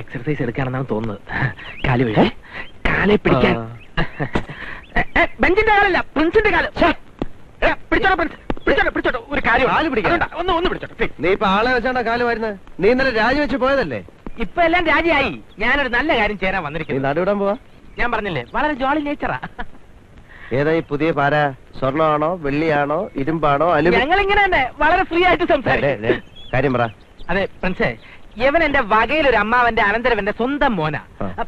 Exercise എടുക്കാണെന്നാണ് തോന്നുന്നത്. കാൽ വീഴ. കാലെ പിടിക്കാൻ. ബെഞ്ചിന്റെ കാലല്ല പ്രിൻസിന്റെ കാൽ. ഏ, പിടിച്ചോട്ടോ പ്രിൻസ്. പിടിച്ചോട്ടോ പിടിച്ചോട്ടോ ഒരു കാര്യം കാൽ പിടിക്കാൻ? ഒന്ന് ഒന്ന് പിടിച്ചോട്ടോ നീ ഇപ്പൊ ആളെ വെച്ചാണ്ടാ കാൽ വരുന്നത് നീ ഇന്നലെ രാജിവെച്ച് പോയതല്ലേ? ഇപ്പൊ എല്ലാം രാജിയായി. ഞാനൊരു നല്ല കാര്യം ചേരാൻ വന്നിരിക്കുന്നു നടുവിടാൻ പോവാ? ഞാൻ പറഞ്ഞില്ലേ വളരെ ജോളി നേച്ചറാ ഏതാ ഈ പുതിയ പാര? സ്വർണമാണോ വെള്ളിയാണോ ഇരുമ്പാണോ അല്ലെങ്കിൽ ഞങ്ങൾ ഇങ്ങനെ തന്നെ വളരെ ഫ്രീ ആയിട്ട് സംസാരിക്കും. കാര്യം പറ. അതെ പ്രിൻസേ ഇവൻ എന്റെ വകയിലൊരു അമ്മാവന്റെ അനന്തരവന്റെ സ്വന്തം മോന.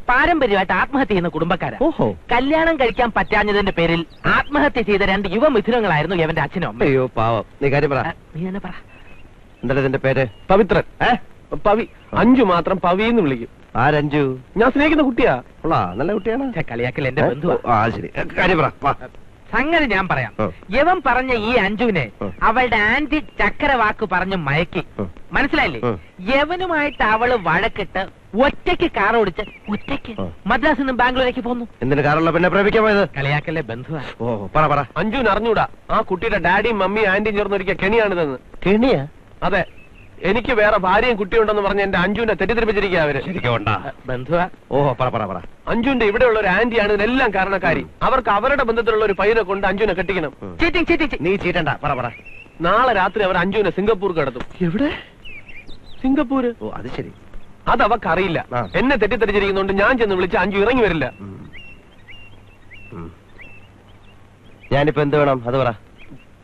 പാരമ്പര്യമായിട്ട് ആത്മഹത്യ ചെയ്യുന്ന കുടുംബക്കാരാ. ഓഹോ. കല്യാണം കഴിക്കാൻ പറ്റാഞ്ഞതിന്റെ പേരിൽ ആത്മഹത്യ ചെയ്ത രണ്ട് യുവ മിഥുനങ്ങളായിരുന്നു ഇവന്റെ അച്ഛനും അമ്മയും. അയ്യോ പാവം. നീ കാര്യം പറ. നീ തന്നെ പറ. എന്താ ഇതിന്റെ പേര്? പവിത്രൻ. ഏ? പവി. അഞ്ചു മാത്രം പവി എന്ന് വിളിക്കും. ആരഞ്ചു? ഞാൻ സ്നേഹിക്കുന്ന കുട്ടിയാ. ഉള്ളാ നല്ല കുട്ടിയാണ്. കളിയാക്കൽ എന്റെ ബന്ധു ആ ശരി. കാര്യം പറ. സംഗതി ഞാൻ പറയാം. യവൻ പറഞ്ഞ ഈ അഞ്ജുവിനെ. അവളുടെ ആന്റി ചക്കര വാക്ക് പറഞ്ഞ് മയക്കി. മനസ്സിലായില്ലേ? യവനുമായിട്ട് അവൾ വഴക്കിട്ട് ഒറ്റയ്ക്ക് കാർ ഓടിച്ച് ഒറ്റയ്ക്ക്. മദ്രാസിൽ നിന്ന് ബാംഗ്ലൂരേക്ക് പോന്നു. എന്തിന് കാറുള്ള പിന്നെ പ്രേമിക്കാൻ പോയത്? കളിയാക്കല്ലേ ബന്ധുവാ. ഓ പറ പറ. അഞ്ജുവിന് അറിഞ്ഞൂടാ. ആ കുട്ടിയുടെ ഡാഡിയും മമ്മിയും ആന്റിയും ചേർന്നൊരിക്കൽ കെണിയാണിതെന്ന്. കെണിയാ? അതെ. എനിക്ക് വേറെ ഭാര്യയും കുട്ടിയുണ്ടെന്ന് പറഞ്ഞ് എന്റെ അഞ്ജുവിനെ തെറ്റിദ്ധരിപ്പിച്ചിരിക്കുക അവർ. ബന്ധുവാ? ഓ പറ പറ പറ. അഞ്ജുവിന്റെ ഇവിടെയുള്ള ഒരു ആന്റിയാണ് ഇതിനെല്ലാം കാരണക്കാരി. അവർക്ക് അവരുടെ ബന്ധത്തിലുള്ള ഒരു പയ്യനെ കൊണ്ട് അഞ്ജുവിനെ കെട്ടിക്കണം. നീ ചീറ്റണ്ട. പറ പറ. നാളെ രാത്രി അവർ അഞ്ജുവിനെ സിംഗപ്പൂർ കടത്തും. എവിടെ? സിംഗപ്പൂർ ഓ അത് ശരി. അത് അവക്കറിയില്ല. എന്നെ തെറ്റിദ്ധരിച്ചിരിക്കുന്നോണ്ട് ഞാൻ ചെന്ന് വിളിച്ച് അഞ്ജു ഇറങ്ങി വരില്ല. ഞാനിപ്പോ എന്ത് വേണം? അത് പറ.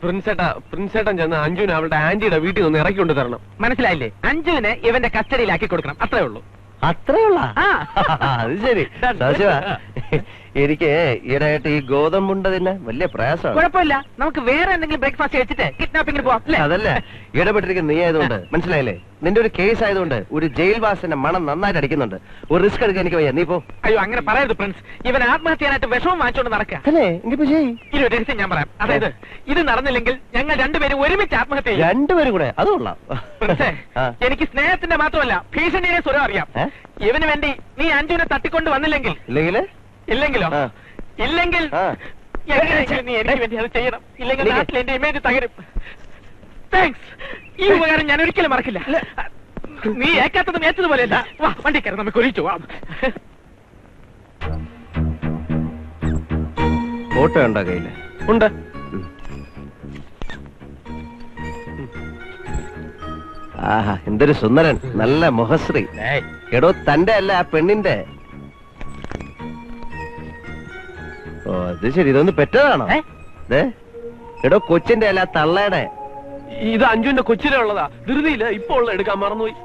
പ്രിൻസേട്ട പ്രിൻസേട്ടൻ ചെന്ന് അഞ്ജുവിനെ അവളുടെ ആന്റിയുടെ വീട്ടിൽ നിന്ന് ഇറക്കി കൊണ്ട് തരണം. മനസ്സിലായില്ലേ? അഞ്ജുവിനെ ഇവന്റെ കസ്റ്റഡിയിലാക്കി കൊടുക്കണം. അത്രേ ഉള്ളൂ. അത്രേ ആ. അത് ശരി. സദാശിവ എനിക്ക് ഈയിടെയായിട്ട് ഈ ഗോതമ്പുണ്ട തന്നെ വലിയ പ്രയാസമാണ്. കുഴപ്പമില്ല. നമുക്ക് വേറെ എന്തെങ്കിലും ബ്രേക്ക്ഫാസ്റ്റ് കഴിച്ചിട്ട് കിഡ്നാപ്പിംഗിന് പോവാം? അതല്ല. ഇടപെട്ടിരിക്കുന്ന നീ ആയതുകൊണ്ട്. മനസ്സിലായില്ലേ? നിന്റെ ഒരു കേസ് ആയതുകൊണ്ട് ഒരു ജയിൽ വാസിന്റെ മണം നന്നായിട്ട് അടിക്കുന്നുണ്ട്. ഒരു റിസ്ക് എടുക്കാൻ എനിക്ക് വയ്യ. നീ പോ. അയ്യോ അങ്ങനെ പറയരുത് പ്രിൻസ് ഇവൻ ആത്മഹത്യനായിട്ട് വിഷമം വാങ്ങിച്ചോണ്ട് നടക്കുക ഞാൻ പറയാം. അതായത് ഇത് നടന്നില്ലെങ്കിൽ ഞങ്ങൾ രണ്ടുപേരും ഒരുമിച്ച് ആത്മഹത്യ രണ്ടുപേരും കൂടെ? അത് കൊള്ളാം. എനിക്ക് സ്നേഹത്തിന്റെ മാത്രമല്ല ഭീഷണിയുടെ സ്വരം അറിയാം? ഇവന് വേണ്ടി നീ അഞ്ജുവിനെ തട്ടിക്കൊണ്ട് വന്നില്ലെങ്കിൽ ഇല്ലെങ്കിൽ? ഇല്ലെങ്കിൽ. നീ എനിക്ക് വേണ്ടി അത് ചെയ്യണം? ഇല്ലെങ്കിൽ. നാട്ടിൽ എന്റെ ഇമേജ് തകരും. താങ്ക്സ് ഈ ഉപകാരം ഞാൻ ഒരിക്കലും മറക്കില്ല. നീ ഏക്കാത്തതും ഏറ്റതുപോലെയല്ല വാ വണ്ടി കയറി നമുക്ക് ഒഴിച്ചു വാ ഫോട്ടോ ഉണ്ടോ കയ്യിൽ? ഉണ്ട്. ആഹാ എന്തൊരു സുന്ദരൻ. നല്ല മുഖശ്രീ. എടോ തന്റെ അല്ല ആ പെണ്ണിന്റെ അത് ശരി ഇതൊന്ന് പെറ്റതാണോ? ദേ, എടോ കൊച്ചിന്റെ അല്ല തള്ളയുടെ. ഇത് അഞ്ചുന്റെ കൊച്ചിലെ ഉള്ളതാ. ധൃതിയില്ല ഇപ്പൊ ഉള്ള എടുക്കാൻ മറന്നുപോയി.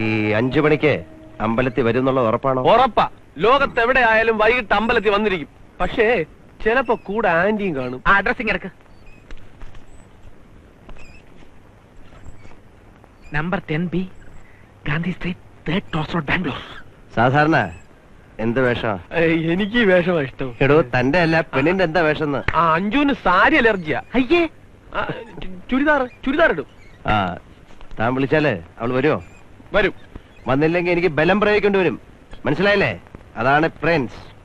ഈ അഞ്ചു മണിക്ക് അമ്പലത്തിൽ വരും എന്നുള്ള ഉറപ്പാണോ? ഉറപ്പാ. ലോകത്ത് എവിടെ ആയാലും വൈകിട്ട് അമ്പലത്തിൽ വന്നിരിക്കും. പക്ഷേ ചിലപ്പോ കൂടെ ആന്റിയും കാണും. ആ അഡ്രസ്സിംഗ് എടുക്ക. Number ten B Gandhi street third cross road Bangalore സാധാരണ എന്ത് വേഷം? എനിക്ക് വേഷം വേഷമാ ഇഷ്ടം. എടോ തന്റെ അല്ല പെണ്ണിന്റെ എന്താ വേഷം ആ അഞ്ജുവിന് സാരി അലർജിയാ. അയ്യേ. ചുരിദാർ ചുരിദാർ ഇടും. ആ താൻ വിളിച്ചാലേ അവൾ വരുമോ വരും. വന്നില്ലെങ്കിൽ എനിക്ക് ബലം പ്രയോഗിക്കേണ്ടി വരും. മനസ്സിലായില്ലേ? അതാണ് പ്രിൻസ്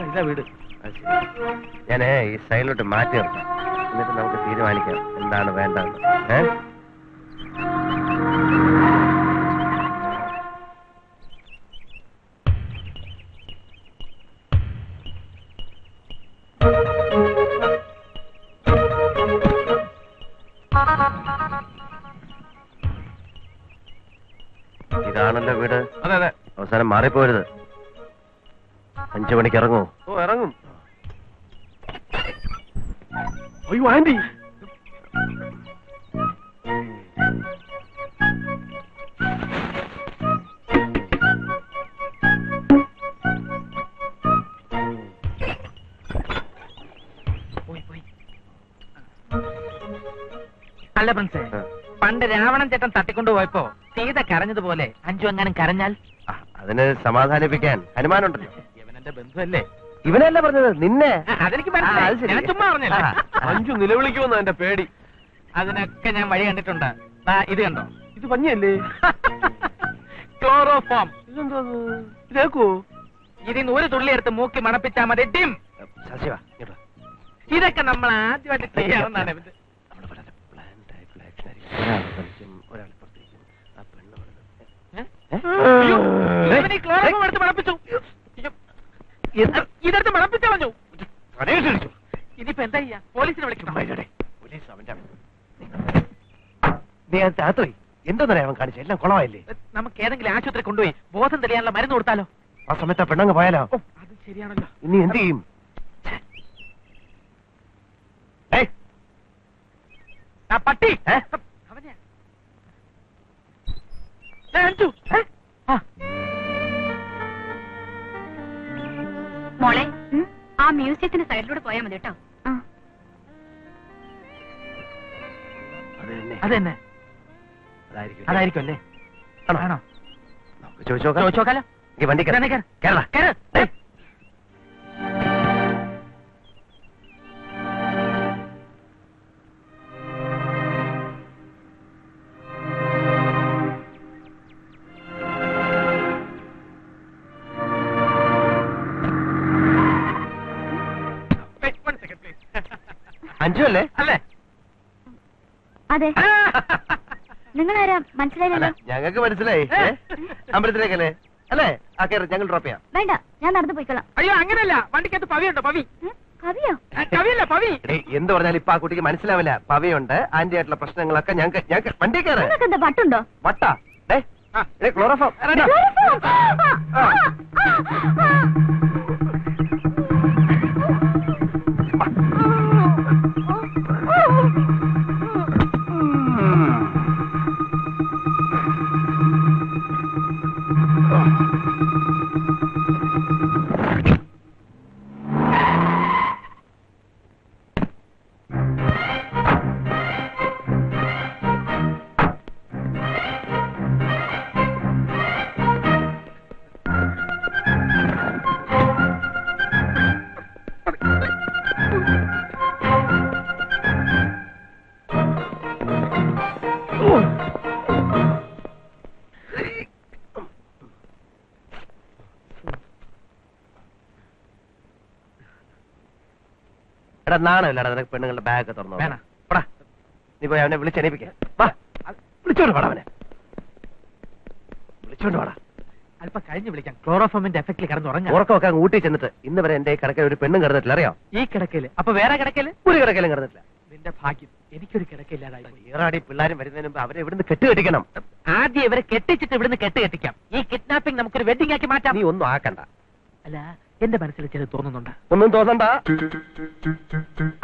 ഇതാ, വീട്. ഞാനേ ഈ സൈഡിലോട്ട് മാറ്റി നിർത്താം. എന്നിട്ട് നമുക്ക് തീരുമാനിക്കാം എന്താണ് വേണ്ടതെന്ന്. ഏ? ഇതാണല്ലോ വീട്. അതെ അതെ. അവസാനം മാറിപ്പോരുത്. അഞ്ചു മണിക്ക് ഇറങ്ങൂ. ഓ ഇറങ്ങും. അയ്യോ ആന്റി. അല്ല പ്രിൻസേ പണ്ട് രാവണൻ ചേട്ടൻ തട്ടിക്കൊണ്ടു പോയപ്പോ സീത കരഞ്ഞതുപോലെ അഞ്ചു അങ്ങനെ കരഞ്ഞാൽ? അതിനെ അതിന് സമാധാനിപ്പിക്കാൻ ഹനുമാനുണ്ടല്ലോ. ഇവനെന്റെ ബന്ധുവല്ലേ? ഇവനല്ല പറഞ്ഞത്? നിന്നെ? അതെനിക്ക് മനസ്സിലായി. ഞാൻ ചുമ്മാ പറഞ്ഞല്ല. അഞ്ചു നിലവിളിക്കുമെന്ന എന്റെ പേടി. അതിനൊക്കെ ഞാൻ വഴി കണ്ടിട്ടുണ്ട്. ദാ, ഇത് കണ്ടോ? ഇത് പഞ്ഞല്ലേ ക്ലോറോഫോം. ഇതെന്താ ഇതേക്കോ ഇതിന് ഒരു തുള്ളി എടുത്ത് മൂക്കി മണപ്പിച്ചാ മതി. ഇങ്ങോട്ട് വാ. ഇതൊക്കെ നമ്മൾ ആദ്യമായിട്ട് ചെയ്യാവുന്നതാണ്. ഇത്. നമ്മുടെ വളരെ planned ആയിട്ടുള്ള action ആയിരിക്കും. ഒരാൾ കളിക്കും, ഒരാൾ ഇപ്പുറത്തേക്കും. ആ പെണ്ണ് ഏ? ഏ? അയ്യോ, ഇവന് ഈ ക്ലോറോഫോം എടുത്ത് മണപ്പിച്ചു? ഇതെടുത്ത് മണപ്പിച്ചു പറഞ്ഞു. ഇനിയിപ്പോ എന്താ ചെയ്യാ? പോലീസിനെ വിളിക്കണം പോലീസ് അവന്റെ. നീ അതിനകത്ത് അകത്ത് പോയി. എന്തോന്നറിയാ അവൻ കാണിച്ചു എല്ലാം കുളമായില്ലേ നമുക്ക് ഏതെങ്കിലും ആശുപത്രി കൊണ്ടുപോയി ബോധം തെളിയാനുള്ള മരുന്ന് കൊടുത്താലോ? ആ സമയത്ത് ആ പെണ്ണങ്ങ് പോയാലോ? അത് ശരിയാണല്ലോ. ഇനി എന്ത് ചെയ്യും? പട്ടി? അവനെയാ. അഞ്ചു, ഏ? സൈഡിലൂടെ പോയാൽ മതി കേട്ടോ. അത് തന്നെ. അതായിരിക്കും. അതായിരിക്കും അല്ലേ? ആണോ? ചോദിച്ചോ ചോദിച്ചോക്കാലോ വണ്ടി കേരള കേറ്. കേരള അല്ലേ അല്ലേ? അതെ. നിങ്ങൾ ആരാ മനസ്സിലായില്ലല്ലോ. ഞങ്ങൾക്ക് മനസ്സിലായി? അമ്പലത്തിലേക്കല്ലേ? അല്ലേ? ആ കയറി ഞങ്ങൾ ഡ്രോപ്പ് ചെയ്യാം. വേണ്ട ഞാൻ നടന്നു പോയിക്കോളാം. അയ്യോ അങ്ങനെയല്ല. വണ്ടിക്കകത്ത് പവിയുണ്ടോ പവി? കവിയോ ആ, കവിയല്ല പവി? എന്ത് പറഞ്ഞാലും ഇപ്പൊ ആ കുട്ടിക്ക് മനസ്സിലാവില്ല. പവയുണ്ട് ആന്റി ആയിട്ടുള്ള പ്രശ്നങ്ങളൊക്കെ ഞങ്ങൾക്ക് ഞങ്ങൾക്ക് വണ്ടി കയറ്. എന്താ വട്ടുണ്ടോ? വട്ടാ. ക്ലോറോഫോം എടാ, നാണമില്ലടാ നിനക്ക് പെണ്ണുങ്ങളുടെ ബാഗ് തുറന്നു. പടാ നീ പോയി അവനെ വിളിച്ചെണീപ്പിക്ക വാ. വിളിച്ചോണ്ട് പാടാ അവനെ. വിളിച്ചോണ്ട് പാടാ അല്പം കഴിഞ്ഞ് വിളിക്കാം. ക്ലോറോഫോമിന്റെ എഫക്റ്റിൽ കിടന്നുറങ്ങാം ഉറക്കമൊക്കെ അങ്ങ് ഊട്ടി ചെന്നിട്ട് ഇന്ന് വരെ എന്റെ കിടക്കയിൽ ഒരു പെണ്ണും കിടന്നിട്ടില്ല അറിയോ? ഈ കിടക്കയിൽ. അപ്പൊ വേറെ കിടക്കയിൽ? ഒരു കിടക്കയിലും കിടന്നിട്ടില്ല. നിന്റെ ഭാഗ്യം. എനിക്കൊരു കിടക്കില്ലാതായി. ഈറാടി പിള്ളേരും വരുന്നതിന് മുമ്പ് അവരെ ഇവിടുന്ന് കെട്ടുകെട്ടിക്കണം ആദ്യം ഇവരെ കെട്ടിച്ചിട്ട് ഇവിടുന്ന് കെട്ട് കെട്ടിക്കാം. ഈ കിഡ്നാപ്പിംഗ് നമുക്കൊരു വെഡിങ് ആക്കി മാറ്റാം. നീ ഒന്നും ആക്കണ്ട. അല്ല എന്റെ മനസ്സിൽ ചിലത് തോന്നുന്നുണ്ട്. ഒന്നും തോന്നണ്ട.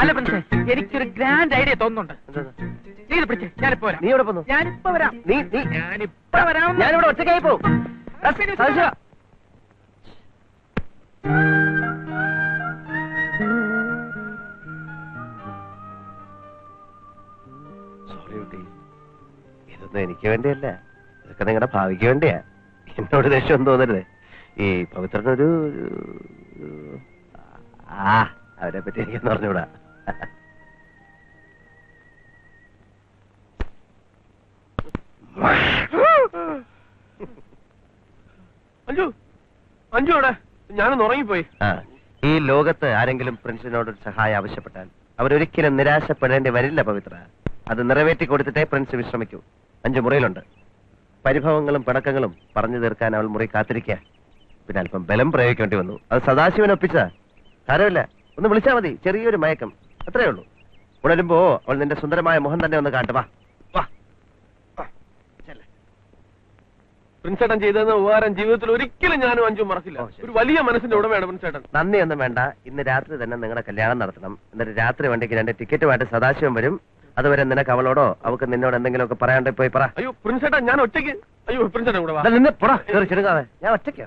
അല്ല പ്രിൻസേ എനിക്കൊരു ഗ്രാൻഡ് ഐഡിയ തോന്നുന്നുണ്ട്? നീ ഇത് പിടിച്ചേ ഞാനിപ്പോ വരാം. നീ ഇവിടെ പോന്നു ഞാനിപ്പോ വരാം. നീ നീ. ഞാനിപ്പോ വരാം. ഞാനിവിടെ ഒറ്റയ്ക്കായി പോവും. സതീശ. സോറി കുട്ടി. ഇതൊന്നും എനിക്ക് വേണ്ടിയല്ല. ഇതൊക്കെ നിങ്ങളുടെ ഭാവിക്ക് വേണ്ടിയാ. എന്നോട് ദേഷ്യം തോന്നരുത്. ഈ പവിത്രനൊരു ആ അവരെ പറ്റി എനിക്കൊന്നും പറഞ്ഞുകൂടാ അഞ്ചു അഞ്ചു അവിടെ ഞാനൊന്ന് ഉറങ്ങിപ്പോയി. ഈ ലോകത്ത് ആരെങ്കിലും പ്രിൻസിനോട് സഹായം ആവശ്യപ്പെട്ടാൽ അവരൊരിക്കലും നിരാശപ്പെടേണ്ടി വരില്ല പവിത്ര. അത് നിറവേറ്റി കൊടുത്തിട്ടേ പ്രിൻസ് വിശ്രമിക്കൂ. അഞ്ചു മുറിയിലുണ്ട്. പരിഭവങ്ങളും പിണക്കങ്ങളും പറഞ്ഞു തീർക്കാൻ അവൾ മുറി കാത്തിരിക്കുക പിന്നെ അല്പം ബലം പ്രയോഗിക്കേണ്ടി വന്നു. അത് സദാശിവൻ ഒപ്പിച്ച സാരമില്ല. ഒന്ന് വിളിച്ചാൽ മതി. ചെറിയൊരു മയക്കം. അത്രേ ഉള്ളൂ. ഉണരുമ്പോ അവൾ നിന്റെ സുന്ദരമായ മുഖം തന്നെ ഒന്ന് കാട്ടുവാ. പ്രിൻസേട്ടൻ ചെയ്തെന്ന ഉപകാരം ജീവിതത്തിൽ ഒരിക്കലും ഞാനും അഞ്ചും മറക്കില്ല. ഒരു വലിയ മനസ്സിന്റെ ഉടമയാണ് പ്രിൻസേട്ടൻ. നന്ദിയൊന്നും വേണ്ട. ഇന്ന് രാത്രി തന്നെ നിങ്ങളുടെ കല്യാണം നടത്തണം. എന്നിട്ട് രാത്രി വണ്ടിക്ക് രണ്ട് ടിക്കറ്റുമായിട്ട് സദാശിവം വരും. അതുവരെ നിനക്ക് അവളോടോ അവക്ക് നിന്നോട് എന്തെങ്കിലുമൊക്കെ പറയാണ്ട് പോയി പറ. അയ്യോ പ്രിൻസേട്ടൻ ഞാൻ ഒറ്റയ്ക്ക് അയ്യോ പ്രിൻസേട്ടൻ കൂടെ ഞാൻ ഒറ്റയ്ക്കാ?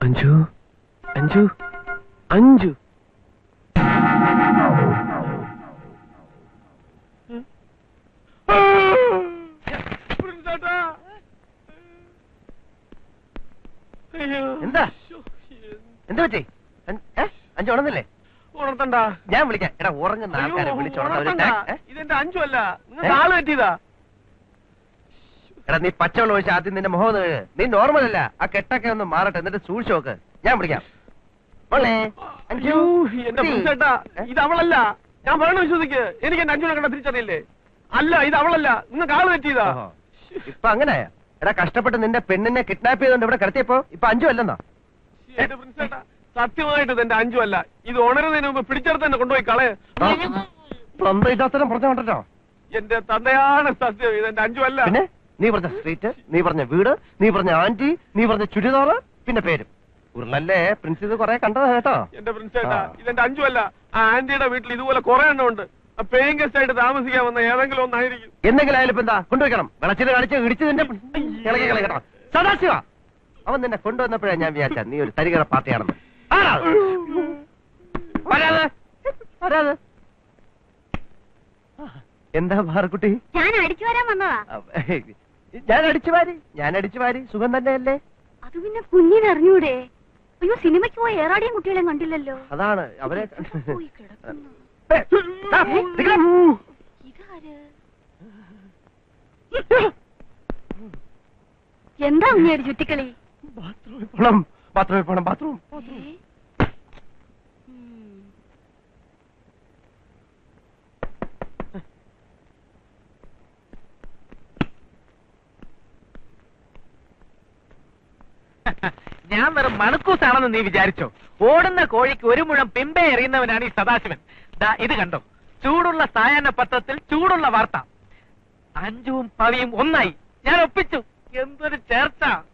അഞ്ചു അഞ്ചു അഞ്ചു എന്താ? എന്താ പറ്റി? അഞ്ചു ഉണന്നില്ലേ ഉണർത്തണ്ട? ഞാൻ വിളിക്കാം. എടാ ഉറങ്ങുന്ന ആൾക്കാരെ വിളിച്ചോളാം ഇതെന്റെ അഞ്ചു അല്ല. നിങ്ങൾക്ക് ആൾ പറ്റിയതാ. എടാ നീ പച്ചവെള്ളം ഒഴിച്ച് ആദ്യം നിന്റെ മുഖം ഒന്ന് നീ നോർമൽ അല്ല. ആ കെട്ടൊക്കെ ഒന്ന് മാറട്ടെ. എന്നിട്ട് സൂക്ഷിച്ചു നോക്ക്. ഞാൻ വിളിക്കാം. എന്റെ പ്രിൻസേട്ടാ ഇത് അവളല്ല. ഞാൻ പറയണ വിശ്വസിക്ക്. എനിക്ക് എന്റെ അഞ്ചുനെ കണ്ട തിരിച്ചറിയില്ലേ? അല്ല ഇത് അവളല്ല. നിങ്ങൾക്ക് ആൾ പറ്റിയതാ. ഇപ്പൊ അങ്ങനെ എടാ കഷ്ടപ്പെട്ട് നിന്റെ പെണ്ണിനെ കിഡ്നാപ്പ് ചെയ്തോണ്ട് ഇവിടെ കിടത്തിയപ്പോ ഇപ്പൊ അഞ്ചു അല്ലെന്നോ? സത്യമായിട്ട് ഇതെന്റെ അഞ്ചു അല്ല. ഇത് ഉണരുന്നതിന് മുമ്പ് പിടിച്ചെടുത്ത് തന്നെ കൊണ്ടുപോയി കളയ പറഞ്ഞു കൊണ്ടോ എന്റെ തന്തയാണ് സത്യം. ഇത് എന്റെ അഞ്ചു അല്ല. പിന്നെ? നീ പറഞ്ഞ സ്ട്രീറ്റ് നീ പറഞ്ഞ വീട് നീ പറഞ്ഞ ആന്റി നീ പറഞ്ഞ ചുരിദാറ് പിന്നെ പേരും. ഉരുളല്ലേ പ്രിൻസ് ഇത് കൊറേ കണ്ടതാ കേട്ടോ. എന്റെ പ്രിൻസേട്ടാ ആ. ഇതെന്റെ അഞ്ചു അല്ല. ആ ആന്റിയുടെ വീട്ടിൽ ഇതുപോലെ കുറെ എണ്ണം ഉണ്ട്. പേയിങ് ഗസ്റ്റ് ആയിട്ട് താമസിക്കാൻ വന്ന ഏതെങ്കിലും ഒന്നായിരിക്കും എന്തെങ്കിലും ആയാലും എന്താ? കൊണ്ടുവയ്ക്കണം വിളച്ചിട്ട് കളിച്ച് ഇടിച്ച് നിന്റെ സദാശിവ! അവൻ നിന്നെ കൊണ്ടുവന്നപ്പോഴാണ് ഞാൻ വിചാരിച്ച നീ ഒരു തരികട പാർട്ടിയാണെന്ന്. എന്താ ഭാർക്കുട്ടി ഞാൻ അടിച്ചു വരാൻ വന്നതാ. ഞാൻ അടിച്ചു വാരി ഞാൻ അടിച്ചു വാരി. സുഖം തന്നെയല്ലേ? അത് പിന്നെ കുഞ്ഞിനറിഞ്ഞൂടെ അയ്യോ സിനിമയ്ക്ക് പോയ ഏറാടിയും കുട്ടികളെ കണ്ടില്ലല്ലോ. അതാണ് അവരെ എന്താ ഉണ്ണിയൊരു ചുറ്റിക്കളി? ബാത്റൂമിൽ പോണം ബാത്റൂമിൽ പോണം ബാത്റൂം ഏ? ഉം. ഞാൻ വെറും മണക്കൂസാണെന്ന് നീ വിചാരിച്ചോ? ഓടുന്ന കോഴിക്ക് ഒരു മുഴം പിമ്പെ എറിയുന്നവനാണ് ഈ സദാശിവൻ. ദാ ഇത് കണ്ടോ? ചൂടുള്ള സായാഹ്ന പത്രത്തിൽ ചൂടുള്ള വാർത്ത. അഞ്ചും പവിയും ഒന്നായി. ഞാൻ ഒപ്പിച്ചു. എന്തൊരു ചേർച്ച.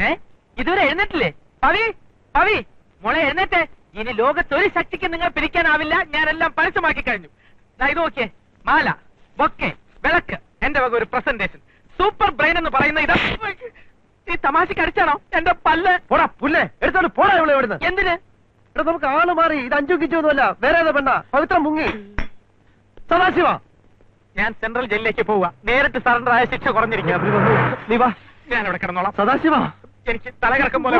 ഏ? ഇതുവരെ എഴുന്നേറ്റില്ലേ? പവി പവി മോളെ എഴുന്നേറ്റേ. ഇനി ലോകത്തൊരു ശക്തിക്ക് നിങ്ങൾ പിരിക്കാനാവില്ല. ഞാനെല്ലാം പരസ്യമാക്കി കഴിഞ്ഞു. ഇത് നോക്കിയേ. മാല ബൊക്കെ വിളക്ക് എന്റെ വക ഒരു പ്രസന്റേഷൻ സൂപ്പർ ബ്രെയിൻ എന്ന് പറയുന്ന ഇത് ഈ തമാശക്ക് അടിച്ചാണോ? എന്റെ പല്ല്. പോടാ പുല്ലേ. എടുത്തോണ്ട് പോടാ ഇവിടെ ഇവിടുന്ന്. എന്തിന്? ഇവിടെ നമുക്ക് ആൾ മാറി. ഇത് അഞ്ചു കിച്ചു ഒന്നുമല്ല. വേറെ ഏതാ പെണ്ണ? പവിത്രം മുങ്ങി. സദാശിവ ഞാൻ സെൻട്രൽ ജയിലിലേക്ക് പോവുക. നേരിട്ട് സറണ്ടർ ആയ ശിക്ഷ കുറഞ്ഞിരിക്കുക നീ വാ. ഞാൻ ഇവിടെ കിടന്നോളാം സദാശിവ എനിക്ക് തലകറക്കം പോലെ